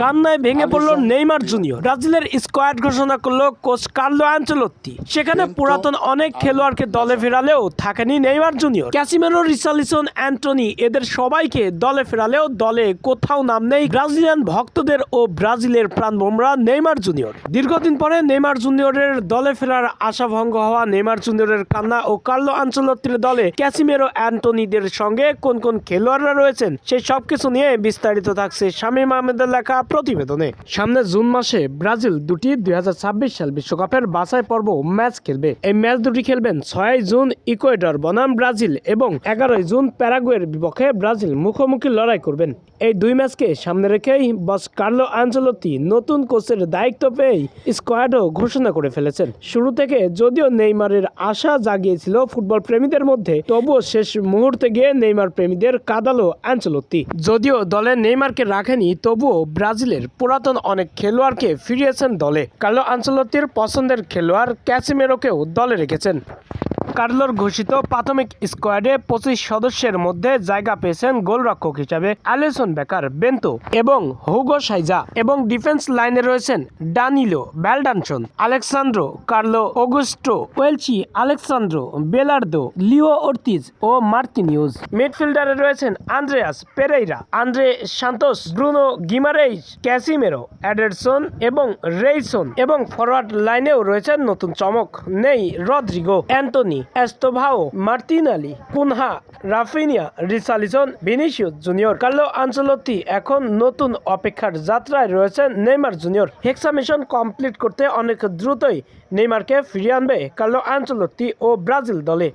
কান্নায় ভেঙে পড়ল নেইমার জুনিয়র। ব্রাজিলের স্কোয়াড ঘোষণা করল কোচ কার্লো আঞ্চলত্তি সেখানে পুরাতন অনেক খেলোয়াড়কে দলে ফেরালেও থাকেনি Neymar Junior. Casemiro Richarlison Antony এদের সবাইকে দলে ফেরালেও দলে কোথাও নাম নেই ব্রাজিলিয়ান ভক্তদের ও ব্রাজিলের প্রাণভোমরা নেইমার জুনিয়র। দীর্ঘদিন পরে নেইমার জুনিয়রের দলে ফেরার আশাভঙ্গ হওয়া নেইমার জুনিয়রের কান্না ও কার্লো আঞ্চলত্তির দলে ক্যাসিমেরো অ্যান্টনিদের সঙ্গে কোন কোন খেলোয়াড়রা রয়েছেন সেই সবকিছু নিয়ে বিস্তারিত থাকছে শামীম আহমেদের লেখা প্রতিবেদনে, সামনে জুন মাসে ব্রাজিল দুটি দুই হাজার ছাব্বিশ সাল বিশ্বকাপের বাছাই পর্ব ম্যাচ খেলবে। এই ম্যাচ দুটি খেলবেন ছয় জুন ইকুয়েডর, বনাম ব্রাজিল এবং এগারোই জুন প্যারাগুয়ের বিপক্ষে ব্রাজিল মুখোমুখি লড়াই করবেন। এই দুই ম্যাচকে সামনে রেখেই বস কার্লো আঞ্চলতি নতুন কোচের দায়িত্ব পেয়েই স্কোয়াডও ঘোষণা করে ফেলেছেন। শুরু থেকে যদিও নেইমারের আশা জাগিয়েছিল ফুটবল প্রেমীদের মধ্যে, তবুও শেষ মুহূর্তে গিয়ে নেইমার প্রেমীদের কাদালো আঞ্চলতি যদিও দলে নেইমারকে রাখেনি, তবুও ব্রাজিলের পুরাতন অনেক খেলোয়াড়কে ফিরিয়েছেন দলে। কার্লো আঞ্চলতির পছন্দের খেলোয়াড় ক্যাসিমেরোকেও দলে রেখেছেন। কার্লোর ঘোষিত প্রাথমিক স্কোয়াডে পঁচিশ সদস্যের মধ্যে জায়গা পেয়েছেন গোলরক্ষক হিসাবে অ্যালিসন বেকার, বেন্তো এবং হুগো সাইজা এবং ডিফেন্স লাইনে রয়েছেন ডানিলো ব্যালডানসন, আলেক্সান্দ্রো কার্লো অগুস্টো, ওয়েলচি আলেক্সান্দ্রো, বেলার্দো, লিও অর্তিজ ও মার্তিনিউজ। মিডফিল্ডারে রয়েছেন Andreas Pereira, Andrey Santos, Bruno Guimaraes Casemiro, Ederson এবং রেইসন এবং ফরওয়ার্ড লাইনেও রয়েছেন নতুন চমক নেই Rodrigo, Antony Estevao Martinelli Cunha, Raphinha Richarlison Vinicius Junior. Carlo Ancelotti এখন নতুন অপেক্ষার যাত্রায় রয়েছেন Neymar Junior. Hexa mission complete করতে অনেক দ্রুতই নেইমারকে ফিরিয়ে আনবে কার্লো আঞ্চলতি ও ব্রাজিল দলে।